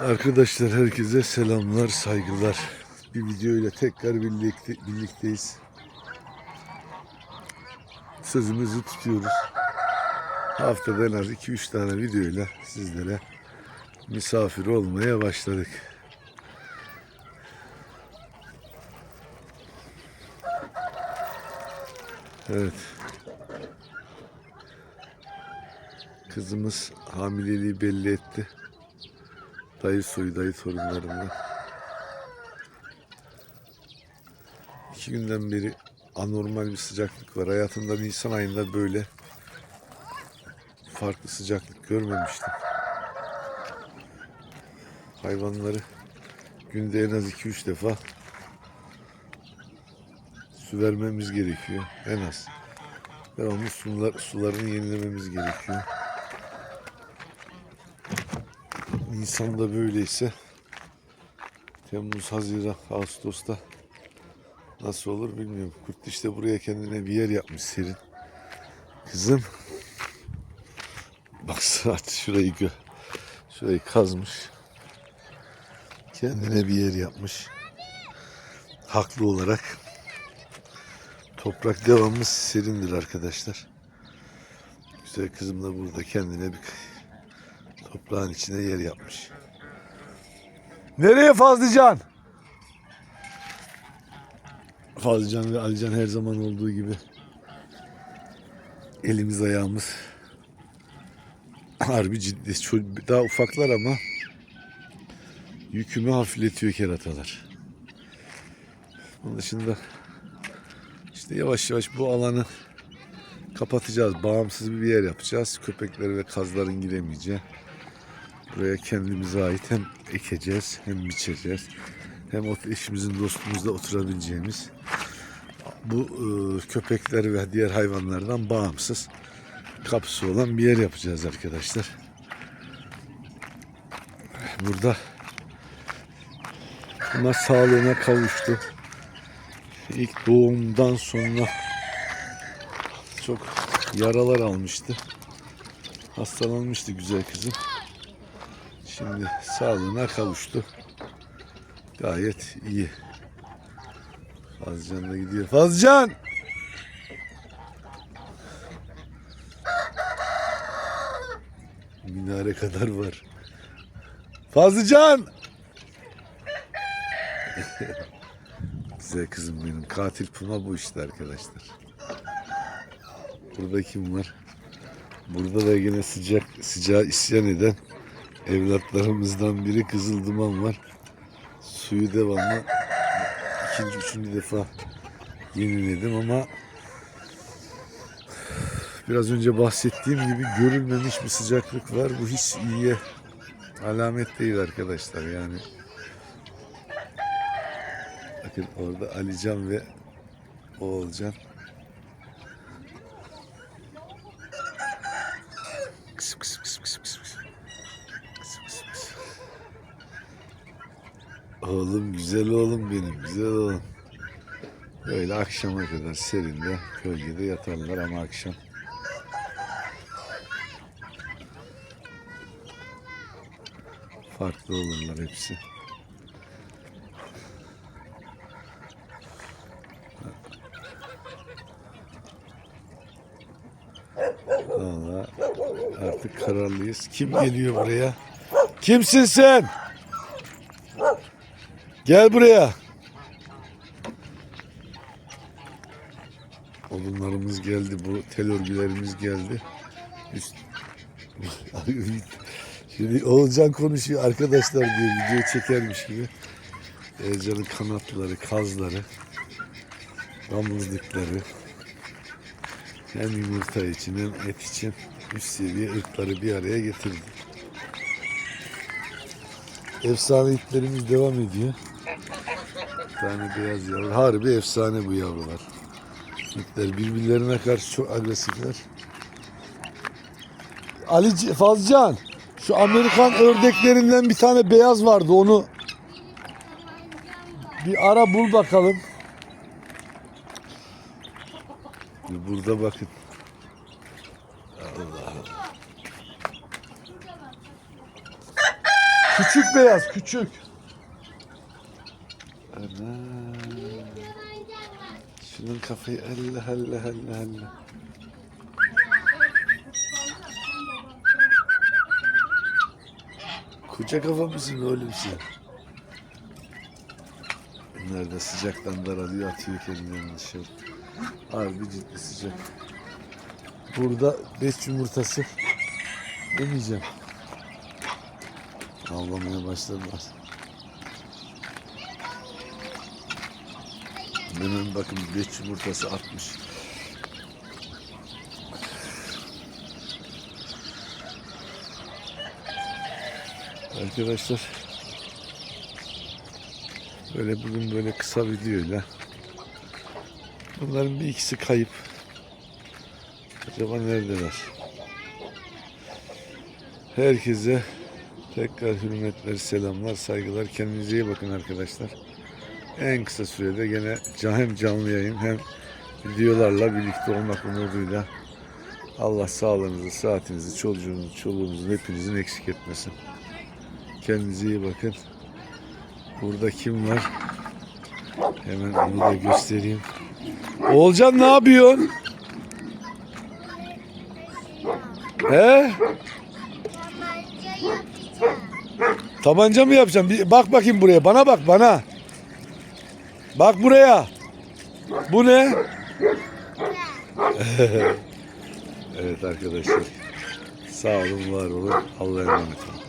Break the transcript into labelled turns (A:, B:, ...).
A: Arkadaşlar herkese selamlar, saygılar. Bir video ile tekrar birlikte, birlikteyiz. Sözümüzü tutuyoruz. Haftada en az 2-3 tane video ile sizlere misafir olmaya başladık. Evet. Kızımız hamileliği belli etti. Dayı soyu dayı torunlarından. İki günden beri anormal bir sıcaklık var. Hayatımda Nisan ayında böyle farklı sıcaklık görmemiştim. Hayvanları günde en az 2-3 defa su vermemiz gerekiyor. En az. Devamlı sular, sularını yenilememiz gerekiyor. Nisan'da böyleyse Temmuz, Haziran, Ağustos'ta nasıl olur bilmiyorum. Kurt işte buraya kendine bir yer yapmış serin. Kızım bak saat şurayı gö şurayı kazmış. Kendine bir yer yapmış. Haklı olarak. Toprak devamlı serindir arkadaşlar. Güzel kızım da burada kendine bir toprağın içine yer yapmış. Nereye Fazlıcan? Fazlıcan ve Alican her zaman olduğu gibi elimiz ayağımız harbi ciddi. Daha ufaklar ama yükümü hafifletiyor keratalar. Onun dışında işte yavaş yavaş bu alanı kapatacağız. Bağımsız bir yer yapacağız. Köpekler ve kazların giremeyeceği. Buraya kendimize ait hem ekeceğiz hem biçeceğiz. Hem eşimizin dostumuzla oturabileceğimiz bu e, köpekler ve diğer hayvanlardan bağımsız kapısı olan bir yer yapacağız arkadaşlar. Burada bunlar sağlığına kavuştu. İlk doğumdan sonra çok yaralar almıştı. Hastalanmıştı güzel kızım. Şimdi sağlığına kavuştu. Gayet iyi. Fazlıcan da gidiyor. Fazlıcan! Minare kadar var. Fazlıcan! Güzel kızım benim. Katil Puma bu işte arkadaşlar. Burada kim var? Burada da yine sıcak sıcağı isyan eden evlatlarımızdan biri Kızıl Duman var. Suyu devamlı ikinci, üçüncü defa yeniledim ama biraz önce bahsettiğim gibi görülmemiş bir sıcaklık var. Bu hiç iyiye alamet değil arkadaşlar yani. Bakın orada Alican ve Oğulcan. Kısım kısım kısım. Kısım Oğlum güzel oğlum benim güzel oğlum. Böyle akşama kadar serinde gölgede yatarlar ama akşam farklı olurlar hepsi. Valla artık kararlıyız. Kim geliyor buraya? Kimsin sen? Gel buraya. Odunlarımız geldi. Bu tel örgülerimiz geldi. Üst... Şimdi Oğulcan konuşuyor arkadaşlar diye video çekermiş gibi. Ercan'ın kanatları, kazları, damızlıkları hem yumurta için hem et için üst seviye ırkları bir araya getirdi. Efsane itlerimiz devam ediyor. Tane beyaz yavru. Harbi efsane bu yavrular. İtler birbirlerine karşı çok agresifler. Ali Fazcan şu Amerikan ördeklerinden bir tane beyaz vardı onu bir ara bul bakalım. Burada bakın. Allah. Küçük beyaz, küçük. Ana. Şunun kafayı elle elle elle elle. Koca kafa mısın oğlum sen? Bunlar da sıcaktan daralıyor atıyor kendilerini dışarı. Harbi ciddi sıcak. Burada beş yumurtası demeyeceğim. Avlamaya başladılar. Hemen bakın beş yumurtası atmış. Arkadaşlar böyle bugün böyle kısa videoyla bunların bir ikisi kayıp. Acaba neredeler? Herkese tekrar hürmetler, selamlar, saygılar. Kendinize iyi bakın arkadaşlar. En kısa sürede gene hem canlı yayın hem videolarla birlikte olmak umuduyla Allah sağlığınızı, saatinizi, çocuğunuzu, çoluğunuzun hepinizin eksik etmesin. Kendinize iyi bakın. Burada kim var? Hemen onu da göstereyim. Oğulcan ne yapıyorsun? He? Tabanca mı yapacağım? Bir bak bakayım buraya. Bana bak bana. Bak buraya. Bu ne? evet arkadaşlar. Sağ olun, var olun. Allah'a emanet olun.